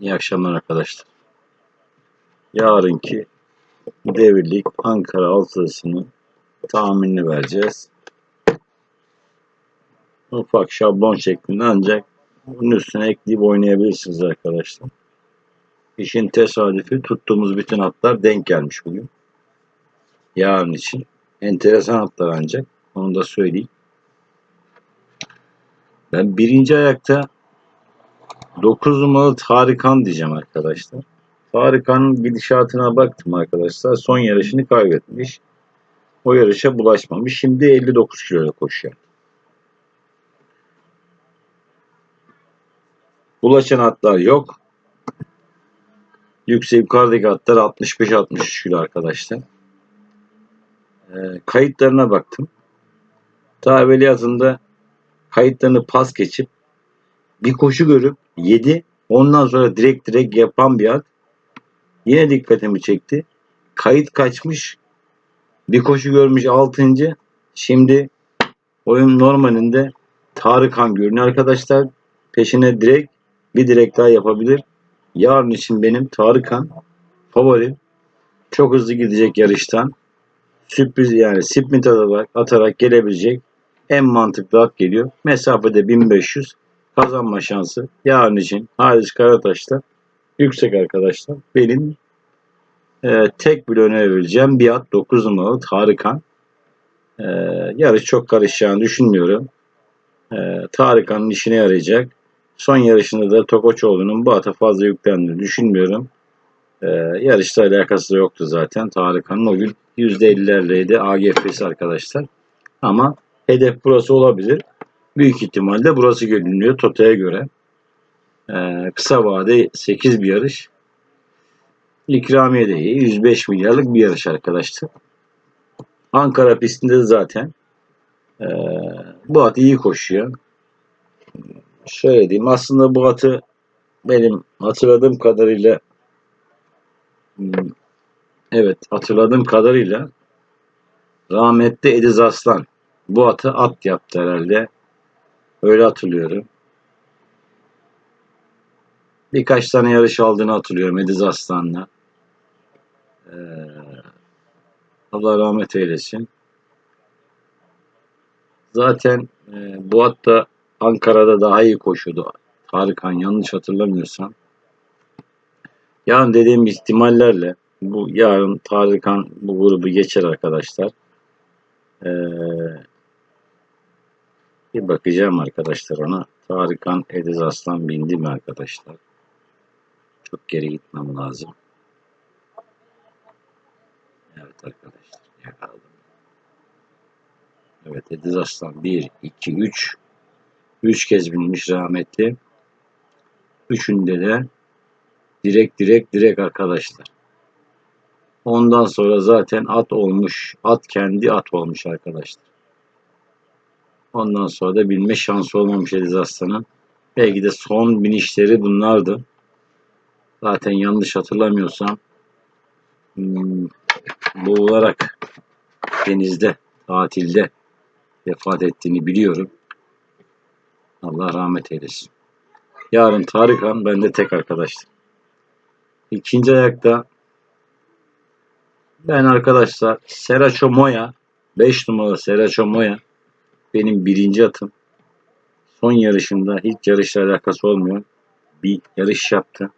İyi akşamlar arkadaşlar. Yarınki devirlik Ankara altısını tahminini vereceğiz. Ufak şablon şeklinde ancak bunun üstüne ekleyip oynayabilirsiniz arkadaşlar. İşin tesadüfü tuttuğumuz bütün hatlar denk gelmiş bugün. Yarın için. Enteresan hatlar ancak. Onu da söyleyeyim. Ben birinci ayakta 9 numaralı Tarikan diyeceğim arkadaşlar. Tarikan'ın gidişatına baktım arkadaşlar. Son yarışını kaybetmiş. O yarışa bulaşmamış. Şimdi 59 kiloya koşuyor. Bulaşan atlar yok. Yüksek yukarıdaki atlar 65-63 kilo arkadaşlar. Ee, kayıtlarına baktım. Tabeliyatında kayıtlarını pas geçip bir koşu görüp 7 ondan sonra direkt direkt yapan bir at yine dikkatimi çekti. Kayıt kaçmış. Bir koşu görmüş 6. Şimdi oyun normalinde Tarıkan görünüyor arkadaşlar. Peşine direkt bir direkt daha yapabilir. Yarın için benim Tarıkan favorim. Çok hızlı gidecek yarıştan. Sürpriz yani sprint atarak, atarak gelebilecek en mantıklı at geliyor. Mesafede 1500 kazanma şansı yarın için Halis Karataş'ta yüksek arkadaşlar. Benim e, tek bir önerebileceğim bir at 9 numaralı Tarıkan. E, yarış çok karışacağını düşünmüyorum. E, Tarıkan'ın işine yarayacak. Son yarışında da Tokoçoğlu'nun bu ata fazla yüklendiğini düşünmüyorum. E, yarışla alakası da yoktu zaten. Tarıkan'ın o gün %50'lerleydi AGF'si arkadaşlar. Ama hedef burası olabilir. Büyük ihtimalle burası görünüyor Tota'ya göre. Ee, kısa vade 8 bir yarış. İkramiye de iyi. 105 milyarlık bir yarış arkadaşlar. Ankara pistinde de zaten ee, bu at iyi koşuyor. Şöyle diyeyim aslında bu atı benim hatırladığım kadarıyla evet hatırladığım kadarıyla rahmetli Ediz Aslan bu atı at yaptı herhalde. Öyle hatırlıyorum. Birkaç tane yarış aldığını hatırlıyorum Ediz Aslan'la. Ee, Allah rahmet eylesin. Zaten e, bu at da Ankara'da daha iyi koşuyordu. Tarıkan yanlış hatırlamıyorsam. Yarın dediğim ihtimallerle bu yarın Tarıkan bu grubu geçer arkadaşlar. Ee, bir bakacağım arkadaşlar ona. Tarıkan Ediz Aslan bindi mi arkadaşlar? Çok geri gitmem lazım. Evet arkadaşlar yakaladım. Evet Ediz Aslan 1, 2, 3. 3 kez binmiş rahmetli. Üçünde de direkt direkt direkt arkadaşlar. Ondan sonra zaten at olmuş. At kendi at olmuş arkadaşlar. Ondan sonra da bilme şansı olmamış Ediz. Belki de son binişleri bunlardı. Zaten yanlış hatırlamıyorsam hmm, boğularak denizde, tatilde vefat ettiğini biliyorum. Allah rahmet eylesin. Yarın Tarıkan bende tek arkadaştır. İkinci ayakta ben arkadaşlar Seracho Moya 5 numaralı Seracho Moya benim birinci atım. Son yarışında hiç yarışla alakası olmuyor. Bir yarış yaptı.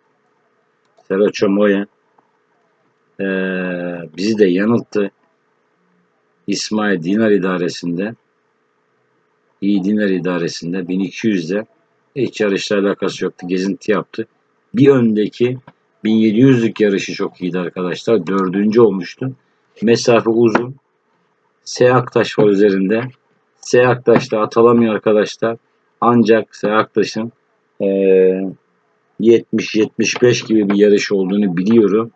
Seracho Moya ee, bizi de yanılttı. İsmail Dinar idaresinde iyi Dinar idaresinde 1200'de hiç yarışla alakası yoktu. Gezinti yaptı. Bir öndeki 1700'lük yarışı çok iyiydi arkadaşlar. Dördüncü olmuştu. Mesafe uzun. S Aktaş var üzerinde. S Aktaş'ta atılamıyor arkadaşlar. Ancak S Aktaş'ın e, 70-75 gibi bir yarış olduğunu biliyorum.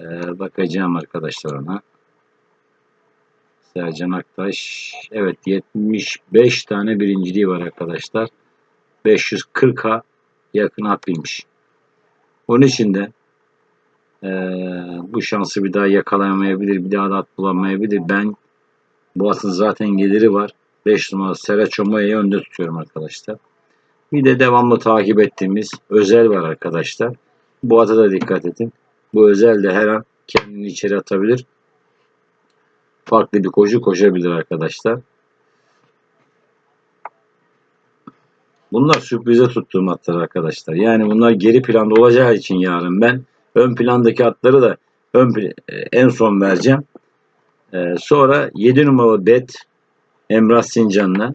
E, bakacağım arkadaşlar ona. Sercan Aktaş. Evet 75 tane birinciliği var arkadaşlar. 540'a yakın atlıymış. Onun için de e, bu şansı bir daha yakalayamayabilir. Bir daha da at bulamayabilir. Ben bu atın zaten geliri var. 5 numara Seraço Moya'yı önde tutuyorum arkadaşlar. Bir de devamlı takip ettiğimiz özel var arkadaşlar. Bu ata da dikkat edin. Bu özel de her an kendini içeri atabilir. Farklı bir koşu koşabilir arkadaşlar. Bunlar sürprize tuttuğum atlar arkadaşlar. Yani bunlar geri planda olacağı için yarın ben ön plandaki atları da ön e, en son vereceğim. Ee, sonra 7 numaralı bet Emrah Sincan'la.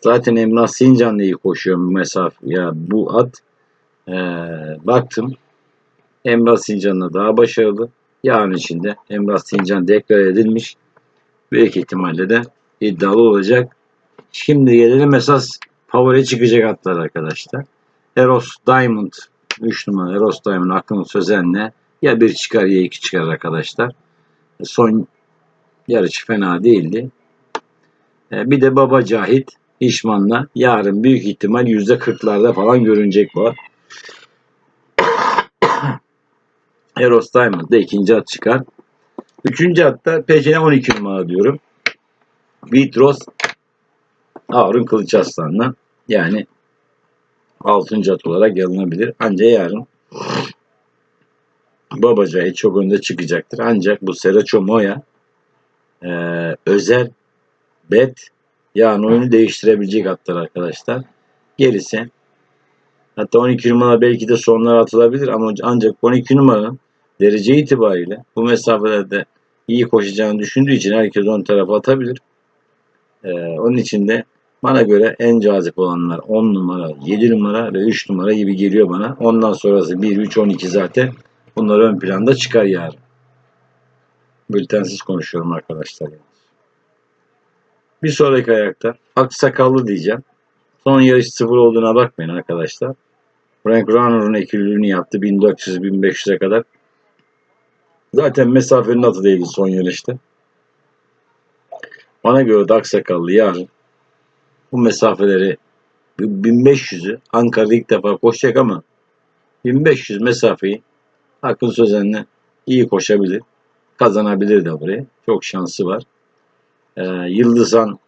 Zaten Emrah Sincan'la iyi koşuyor bu mesafe. Ya bu at ee, baktım Emrah Sincan'la daha başarılı. Yarın içinde Emrah Sincan deklar edilmiş. Büyük ihtimalle de iddialı olacak. Şimdi gelelim esas favori çıkacak atlar arkadaşlar. Eros Diamond 3 numara Eros Diamond aklım sözenle ya bir çıkar ya iki çıkar arkadaşlar. Son yarışı fena değildi. E, Bir de Baba Cahit İşman'la yarın büyük ihtimal %40'larda falan görünecek bu. Eros Diamond da ikinci at çıkar. Üçüncü atta peşine 12 numara diyorum. Vitros Harun Kılıç Aslan'la yani 6. at olarak yazılabilir. Ancak yarın Babacayı çok önde çıkacaktır. Ancak bu Seraço Moya e, özel bet yani oyunu değiştirebilecek atlar arkadaşlar. Gerisi hatta 12 numara belki de sonlara atılabilir ama ancak 12 numaranın derece itibariyle bu mesafelerde iyi koşacağını düşündüğü için herkes ön tarafa atabilir. Ee, onun için de bana göre en cazip olanlar 10 numara, 7 numara ve 3 numara gibi geliyor bana. Ondan sonrası 1, 3, 12 zaten bunlar ön planda çıkar yarın. Bültensiz konuşuyorum arkadaşlar. Bir sonraki ayakta aksakallı diyeceğim. Son yarış sıfır olduğuna bakmayın arkadaşlar. Frank Runner'ın ekürlüğünü yaptı 1400-1500'e kadar. Zaten mesafenin atı değildi son yarışta. Bana göre de aksakallı yarın bu mesafeleri 1500'ü Ankara'da ilk defa koşacak ama 1500 mesafeyi Akın Sözen'le iyi koşabilir. Kazanabilir de buraya. Çok şansı var. Ee, Yıldızhan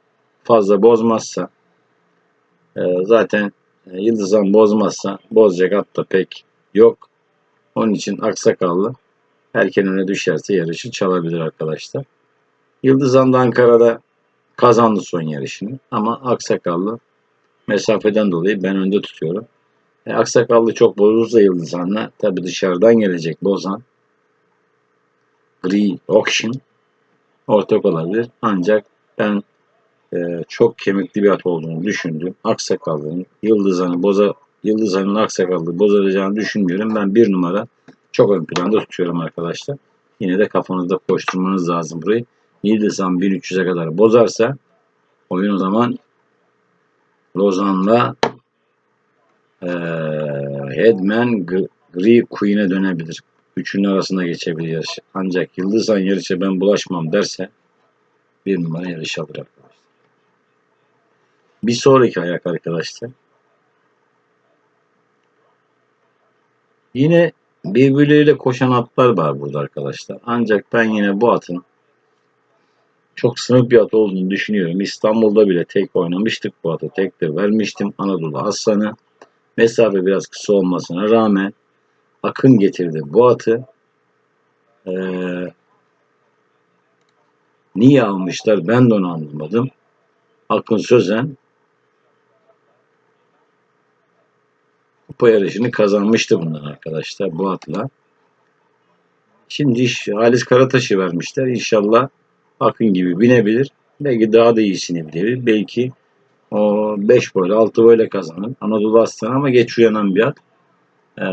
fazla bozmazsa e, zaten e, Yıldızhan bozmazsa bozacak at da pek yok. Onun için aksakallı erken öne düşerse yarışı çalabilir arkadaşlar. Yıldızhan da Ankara'da kazandı son yarışını ama aksakallı mesafeden dolayı ben önde tutuyorum. E, aksakallı çok bozulursa Yıldızhan'la tabi dışarıdan gelecek bozan Gri Auction ortak olabilir. Ancak ben e, çok kemikli bir at olduğunu düşündüm. Aksakallının Yıldızhan'ı boza Yıldızhan'ın aksakallı bozulacağını düşünmüyorum. Ben bir numara çok ön planda tutuyorum arkadaşlar. Yine de kafanızda koşturmanız lazım burayı. Yıldızhan 1300'e kadar bozarsa oyun o zaman Lozan'la e, Headman Gri Queen'e dönebilir. Üçünün arasında geçebilir yarış. Ancak Yıldızhan yarışa ben bulaşmam derse bir numara yarış alır arkadaşlar. Bir sonraki ayak arkadaşlar. Yine birbirleriyle koşan atlar var burada arkadaşlar. Ancak ben yine bu atın çok sınıf bir at olduğunu düşünüyorum. İstanbul'da bile tek oynamıştık bu atı. Tek de vermiştim Anadolu Aslanı. Mesafe biraz kısa olmasına rağmen Akın getirdi bu atı. Ee, niye almışlar ben de onu anlamadım. Akın Sözen kupa yarışını kazanmıştı bundan arkadaşlar bu atla. Şimdi iş, Halis Karataş'ı vermişler. İnşallah Akın gibi binebilir. Belki daha da iyisini bilebilir. Belki o 5 boyla 6 boyla kazanır. Anadolu Aslanı ama geç uyanan bir at.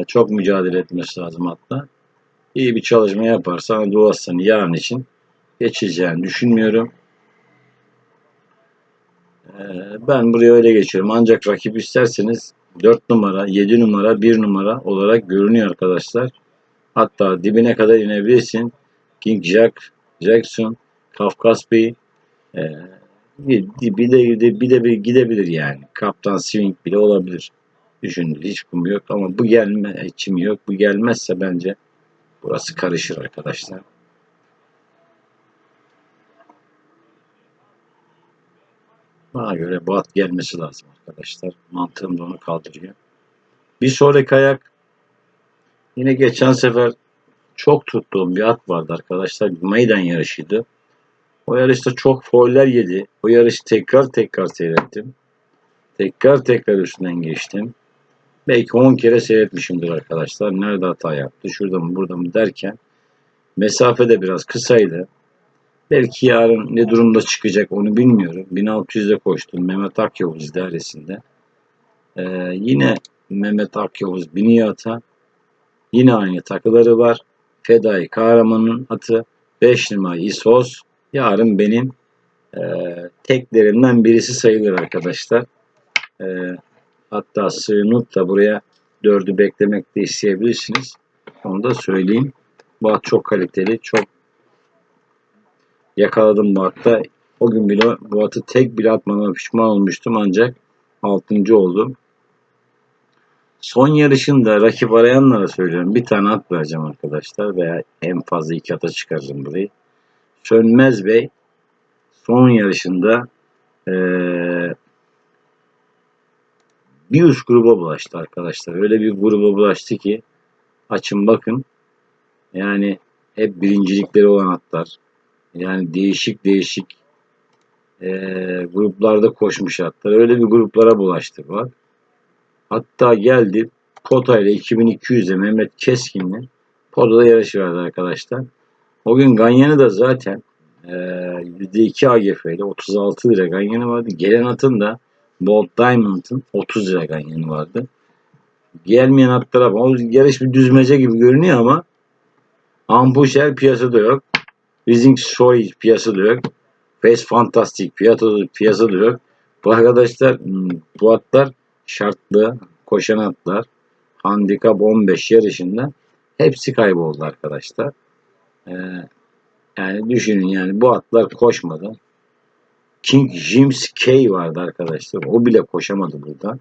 Çok mücadele etmesi lazım hatta. İyi bir çalışma yaparsa Anadolu Aslanı yarın için geçeceğini düşünmüyorum. Ben buraya öyle geçiyorum. Ancak rakip isterseniz 4 numara, 7 numara, 1 numara olarak görünüyor arkadaşlar. Hatta dibine kadar inebilirsin. King Jack, Jackson, Kafkas Bey e, bir, bir de bir de bir gidebilir yani. Kaptan Swing bile olabilir. Düşündü. Hiç kum yok ama bu gelme içim yok. Bu gelmezse bence burası karışır arkadaşlar. Bana göre bu at gelmesi lazım arkadaşlar. Mantığım da onu kaldırıyor. Bir sonraki ayak yine geçen sefer çok tuttuğum bir at vardı arkadaşlar. Bir Meydan yarışıydı. O yarışta çok foller yedi. O yarışı tekrar tekrar seyrettim. Tekrar tekrar üstünden geçtim. Belki 10 kere seyretmişimdir arkadaşlar. Nerede hata yaptı, şurada mı burada mı derken mesafe de biraz kısaydı. Belki yarın ne durumda çıkacak onu bilmiyorum. 1600'de koştum Mehmet Akyavuz idaresinde. Ee, yine Mehmet Akyavuz biniyor ata. Yine aynı takıları var. Fedai Kahraman'ın atı. 5 numara İsos. Yarın benim e, teklerimden birisi sayılır arkadaşlar. E, hatta sığınıp da buraya dördü beklemek de isteyebilirsiniz. Onu da söyleyeyim. Bu at çok kaliteli. Çok yakaladım bu atta. O gün bile bu atı tek bile atmama pişman olmuştum ancak 6. oldum. Son yarışında rakip arayanlara söylüyorum. Bir tane at vereceğim arkadaşlar veya en fazla iki ata çıkarırım burayı. Sönmez Bey son yarışında eee bir üst gruba bulaştı arkadaşlar. Öyle bir gruba bulaştı ki açın bakın. Yani hep birincilikleri olan atlar. Yani değişik değişik eee, gruplarda koşmuş atlar. Öyle bir gruplara bulaştı bak. Hatta geldi Pota ile 2200'e Mehmet Keskin'le Pota'da yarış verdi arkadaşlar. O gün Ganyan'ı da zaten eee %2 AGF ile 36 lira Ganyan'ı vardı. Gelen atın da Bolt Diamond'ın 30 lira Ganyan'ı vardı. Gelmeyen atlara bak. O yarış bir düzmece gibi görünüyor ama Ampuşer piyasada yok. Rising Soy piyasada yok. Face Fantastic piyasada, piyasada yok. Bu arkadaşlar hmm, bu atlar şartlı koşan atlar. Handikap 15 yarışında hepsi kayboldu arkadaşlar. Ee, yani düşünün yani bu atlar koşmadı. King James K vardı arkadaşlar. O bile koşamadı burada.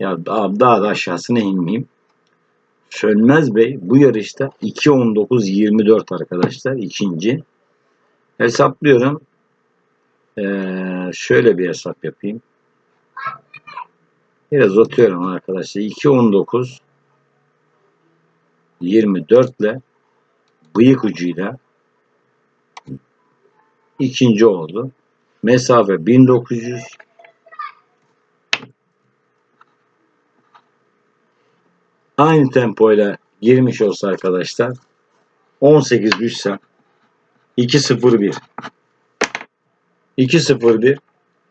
Ya daha, daha da aşağısına inmeyeyim. Sönmez Bey bu yarışta 2.19.24 arkadaşlar. ikinci. Hesaplıyorum. Ee, şöyle bir hesap yapayım. Biraz atıyorum arkadaşlar. 2.19 24 ile bıyık ucuyla ikinci oldu. Mesafe 1900 aynı tempoyla girmiş olsa arkadaşlar 18 düşsem 2.01 2.01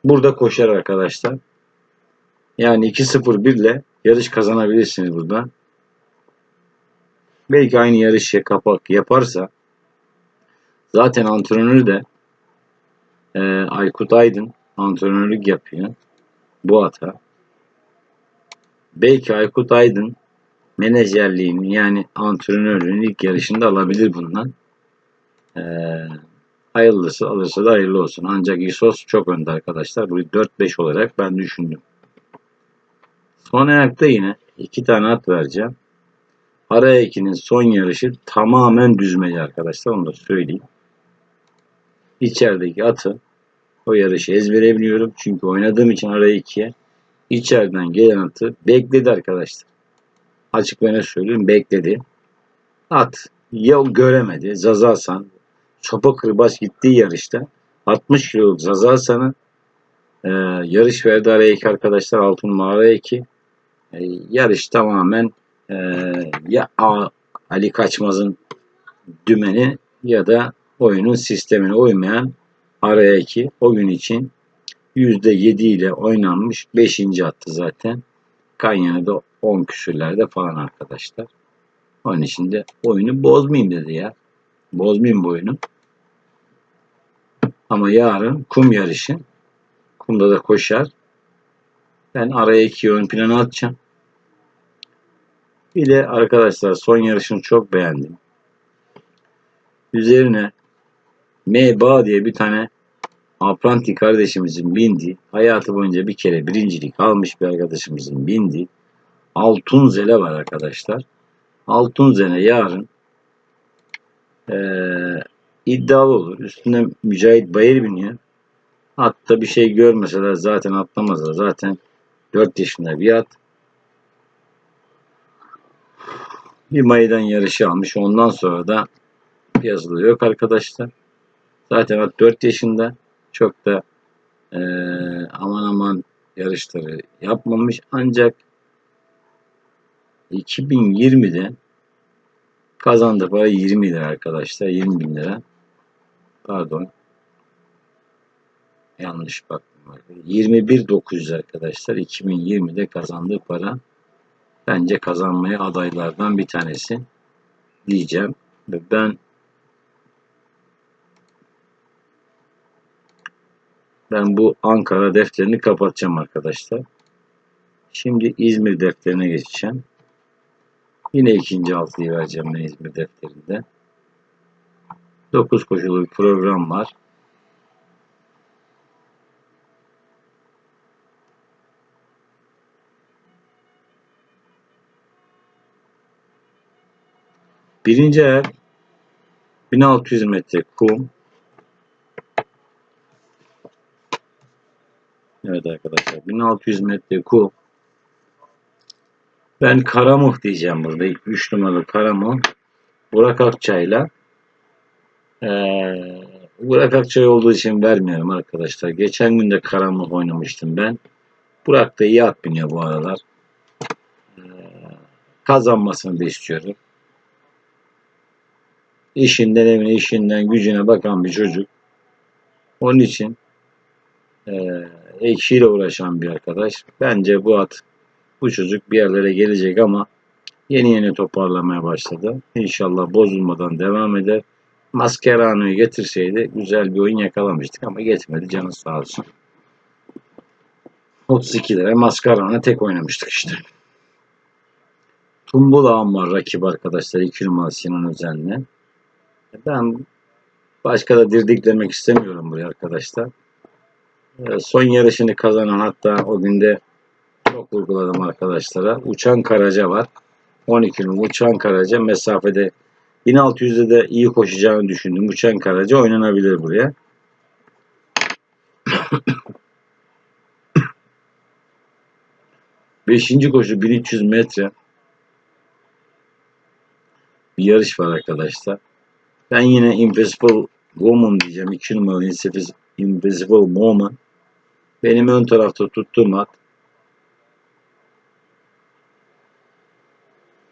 burada koşar arkadaşlar. Yani 2.01 ile yarış kazanabilirsiniz burada. Belki aynı yarışı kapak yaparsa zaten antrenörü de e, Aykut Aydın antrenörlük yapıyor bu ata. Belki Aykut Aydın menajerliğini yani antrenörlüğün ilk yarışında alabilir bundan. Ee, hayırlısı alırsa da hayırlı olsun. Ancak İsos çok önde arkadaşlar. Bu 4-5 olarak ben düşündüm. Son ayakta yine iki tane at vereceğim. Araya ikinin son yarışı tamamen düzmece arkadaşlar. Onu da söyleyeyim. İçerideki atı o yarışı ezbere biliyorum. Çünkü oynadığım için araya ikiye içeriden gelen atı bekledi arkadaşlar. Açık ve ne söyleyeyim bekledi. At ya göremedi. Zazasan sopa kırbaç gittiği yarışta 60 kiloluk Zazasan'ı e, yarış verdi araya iki arkadaşlar altın mağara iki. E, yarış tamamen e, ya Ali Kaçmaz'ın dümeni ya da oyunun sistemine uymayan araya iki o gün için %7 ile oynanmış 5. attı zaten. Kanyan'ı da 10 küsürlerde falan arkadaşlar. Onun için de oyunu bozmayayım dedi ya. Bozmayayım bu oyunu. Ama yarın kum yarışı. Kumda da koşar. Ben araya iki ön plana atacağım. Bir de arkadaşlar son yarışını çok beğendim. Üzerine Meba diye bir tane Apranti kardeşimizin bindi. Hayatı boyunca bir kere birincilik almış bir arkadaşımızın bindi. Altun Zele var arkadaşlar. Altun Zele yarın ee, iddialı olur. Üstünde Mücahit Bayır biniyor. Atta bir şey görmeseler zaten atlamazlar. Zaten 4 yaşında bir at. Bir meydan yarışı almış. Ondan sonra da piyasada yok arkadaşlar. Zaten at 4 yaşında. Çok da eee, aman aman yarışları yapmamış. Ancak 2020'de kazandığı para 20 lira arkadaşlar. 20 bin lira. Pardon. Yanlış baktım. 21.900 arkadaşlar. 2020'de kazandığı para bence kazanmaya adaylardan bir tanesi diyeceğim. Ve ben ben bu Ankara defterini kapatacağım arkadaşlar. Şimdi İzmir defterine geçeceğim. Yine ikinci altıyı vereceğim ben İzmir defterinde. 9 koşulu bir program var. Birinci ayak 1600 metre kum. Evet arkadaşlar 1600 metre kum. Ben Karamuh diyeceğim burada. 3 numaralı Karamuh. Burak Akçay'la ee, Burak Akçay olduğu için vermiyorum arkadaşlar. Geçen gün de Karamuh oynamıştım ben. Burak da iyi at biniyor bu aralar. Ee, kazanmasını da istiyorum. İşinden evine, işinden gücüne bakan bir çocuk. Onun için eee ekşiyle uğraşan bir arkadaş. Bence bu at, bu çocuk bir yerlere gelecek ama yeni yeni toparlamaya başladı. İnşallah bozulmadan devam eder. Mascherano'yu getirseydi güzel bir oyun yakalamıştık ama geçmedi canı sağ olsun. 32 lira Mascherano tek oynamıştık işte. Tumbul ağam var rakip arkadaşlar. 2 numara Sinan Özen'le. Ben başka da dirdik demek istemiyorum buraya arkadaşlar. Ee, Son yarışını kazanan hatta o günde çok vurguladım arkadaşlara. Uçan Karaca var. 12 numara Uçan Karaca mesafede 1600'de de iyi koşacağını düşündüm. Uçan Karaca oynanabilir buraya. Beşinci koşu 1300 metre bir yarış var arkadaşlar. Ben yine Invisible Woman diyeceğim. 2 numaralı Invisible Invisible Woman. Benim ön tarafta tuttuğum at.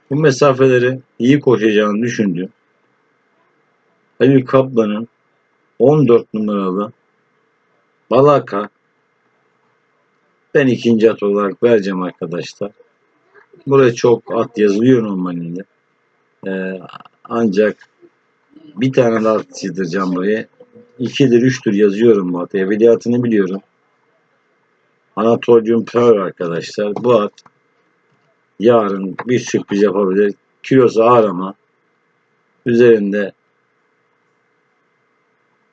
Bu mesafeleri iyi koşacağını düşündüm. Halil Kaplan'ın 14 numaralı Balaka ben ikinci at olarak vereceğim arkadaşlar. Buraya çok at yazılıyor normalinde. Ee, ancak bir tane daha yazdıracağım buraya. İkidir, üçtür yazıyorum bu atı. Evveliyatını biliyorum. Anatolian Pearl arkadaşlar. Bu at yarın bir sürpriz yapabilir. Kilosu ağır ama üzerinde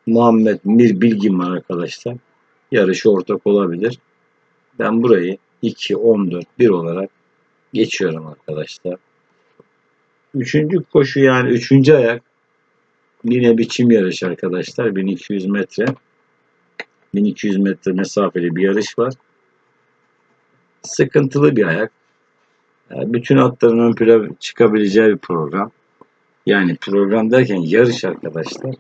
Muhammed Mir Bilgin var arkadaşlar. Yarışı ortak olabilir. Ben burayı 2, 14, 1 olarak geçiyorum arkadaşlar. Üçüncü koşu yani üçüncü ayak yine biçim yarış arkadaşlar. 1200 metre. 1200 metre mesafeli bir yarış var. Sıkıntılı bir ayak. Yani Bütün atların ön plana çıkabileceği bir program. Yani program derken yarış arkadaşlar.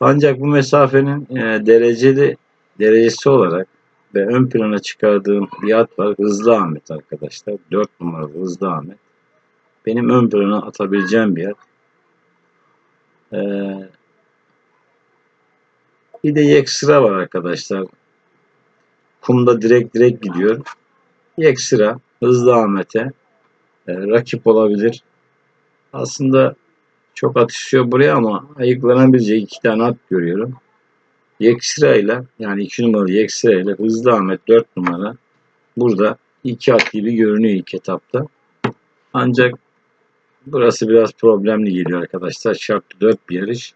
Ancak bu mesafenin e, dereceli derecesi olarak ve ön plana çıkardığım bir at var. Hızlı Ahmet arkadaşlar. 4 numaralı Hızlı Ahmet. Benim ön plana atabileceğim bir at. Ee, bir de Yeksira var arkadaşlar. Kumda direkt direkt gidiyor. Yeksira Hızlı Ahmet'e e, rakip olabilir. Aslında çok atışıyor buraya ama ayıklanabilecek iki tane at görüyorum. Yeksira ile yani 2 numaralı Yeksira ile Hızlı Ahmet 4 numara burada iki at gibi görünüyor ilk etapta. Ancak burası biraz problemli geliyor arkadaşlar. Şartlı 4 bir yarış.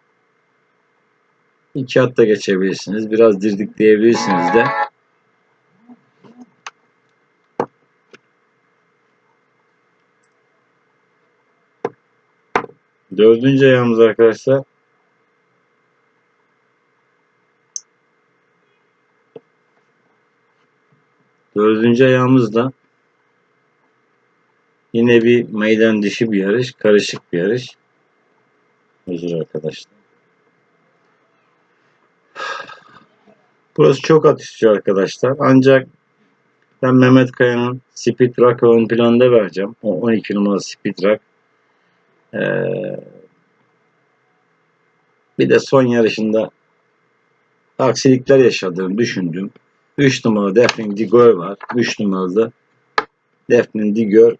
İki at da geçebilirsiniz. Biraz dirdikleyebilirsiniz de. Dördüncü ayağımız arkadaşlar. Dördüncü ayağımız da yine bir meydan dişi bir yarış. Karışık bir yarış. Özür arkadaşlar. Burası çok atışçı arkadaşlar. Ancak ben Mehmet Kaya'nın Speed Rock ön planda vereceğim. O 12 numaralı Speed Rock ee, bir de son yarışında aksilikler yaşadığını düşündüm. 3 numaralı Defne Digor var. 3 numaralı Defne Digor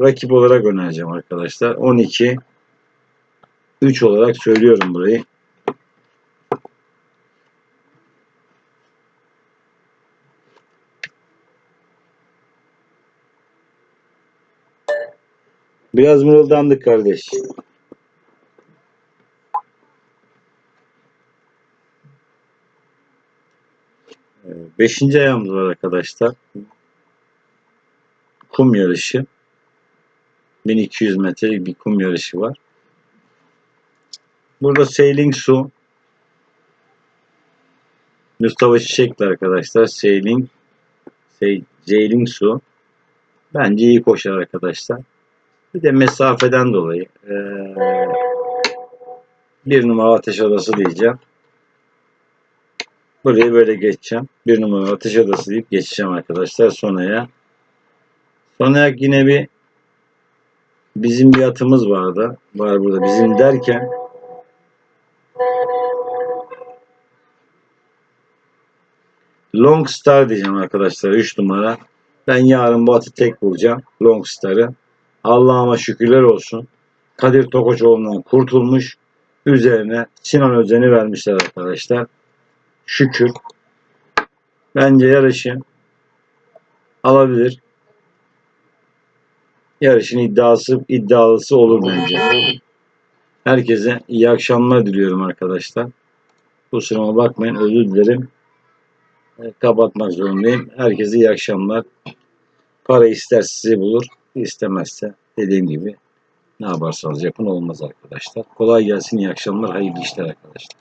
rakip olarak önereceğim arkadaşlar. 12 3 olarak söylüyorum burayı. Biraz mırıldandık kardeş. Ee, Beşinci ayağımız var arkadaşlar. Kum yarışı. 1200 metrelik bir kum yarışı var. Burada Sailing Su. Mustafa Çiçekli arkadaşlar. Sailing Sailing Su. Bence iyi koşar arkadaşlar. Bir de mesafeden dolayı eee, bir numara ateş adası diyeceğim. Burayı böyle geçeceğim. Bir numara ateş adası deyip geçeceğim arkadaşlar sonraya. Sonraya yine bir bizim bir atımız vardı. Var burada. Bizim derken Long Star diyeceğim arkadaşlar. 3 numara. Ben yarın bu atı tek bulacağım. Long Star'ı. Allah'ıma şükürler olsun. Kadir Tokoçoğlu'ndan kurtulmuş. Üzerine Sinan Özen'i vermişler arkadaşlar. Şükür. Bence yarışı alabilir. Yarışın iddiası iddialısı olur bence. Herkese iyi akşamlar diliyorum arkadaşlar. Kusuruma bakmayın özür dilerim. Kapatmak zorundayım. Herkese iyi akşamlar. Para ister sizi bulur. İstemezse dediğim gibi ne yaparsanız yapın olmaz arkadaşlar. Kolay gelsin iyi akşamlar hayırlı işler arkadaşlar.